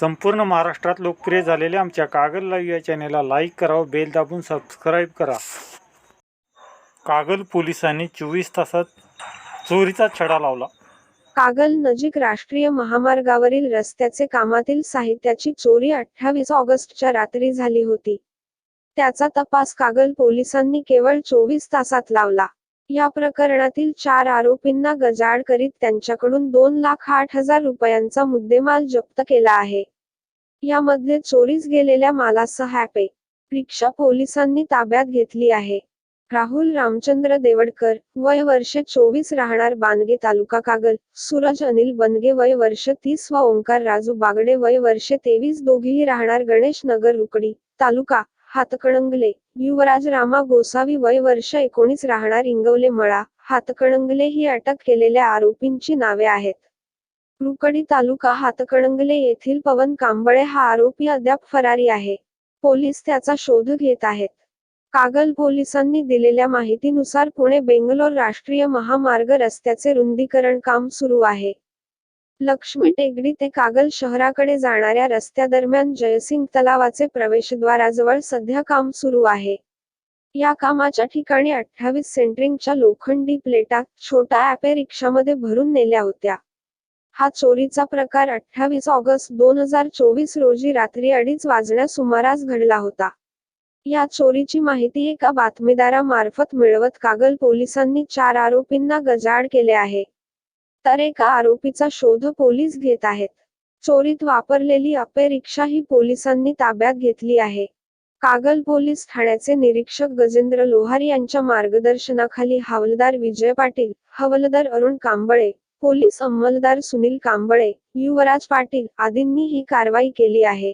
संपूर्ण महाराष्ट्रात लोकप्रिय झालेल्या आमच्या कागल लाईव्ह या चॅनेलला लाईक करा व बेल दाबून सबस्क्राईब करा. कागल पोलिसांनी चोवीस तासात चोरीचा छडा लावला. कागल नजीक राष्ट्रीय महामार्गावरील रस्त्याचे कामातील साहित्याची चोरी अठ्ठावीस ऑगस्टच्या रात्री झाली होती. त्याचा तपास कागल पोलिसांनी केवळ चोवीस तासात लावला. या प्रकरणातील चार आरोपींना गजाड करीत त्यांच्याकडून दोन लाख आठ हजार रुपयांचा मुद्देमाल जप्त केला आहे. यामध्ये चोरीस गेलेल्या मालासह हॅपे रिक्षा पोलिसांनी ताब्यात घेतली आहे. राहुल रामचंद्र देवडकर वय वर्ष चोवीस राहणार बानगे तालुका कागल सूरज अनिल बनगे वय वर्ष तीस व ओंकार राजू बागडे वय वर्ष तेवीस दोघेही राहणार गणेश नगर रुकडी तालुका हातकणंगले. युवराज रामा गोसावी वय वर्ष एकोणीस राहणार इंगवले मळा. हातकणंगले ही अटक केलेल्या आरोपींची नावे आहेत. रुकडी तालुका हातकणंगले येथील पवन कांबळे हा आरोपी अद्याप फरारी आहे. पोलीस त्याचा शोध घेत आहेत. कागल पोलिसांनी दिलेल्या माहितीनुसार पुणे बेंगलोर राष्ट्रीय महामार्ग रस्त्याचे रुंदीकरण काम सुरू आहे. लक्ष्मी टेकडी ते कागल शहराकडे जाणाऱ्या रस्त्यादरम्यान जयसिंग तलावाचे प्रवेशद्वाराजवळ सध्या काम सुरू आहे. या कामाच्या ठिकाणी अठ्ठावीस सेंटरिंगच्या लोखंडी प्लेटा छोटा ॲपे रिक्षामध्ये भरून नेल्या होत्या. हा चोरीचा प्रकार अठ्ठावीस ऑगस्ट दोन हजार चोवीस रोजी रात्री अडीच वाजण्या सुमारास घडला होता. या चोरीची माहिती एका बातमीदारामार्फत मिळवत कागल पोलिसांनी चार आरोपींना गजाआड केले आहे. तर एका आरोपीचा शोध पोलीस घेत आहेत. चोरीत वापरलेली अपे रिक्षा ही पोलिसांनी ताब्यात घेतली आहे. कागल पोलीस ठाण्याचे निरीक्षक गजेंद्र लोहार यांच्या मार्गदर्शनाखाली हवालदार विजय पाटील हवालदार अरुण कांबळे पोलीस अंमलदार सुनील कांबळे युवराज पाटील आदींनी ही कारवाई केली आहे.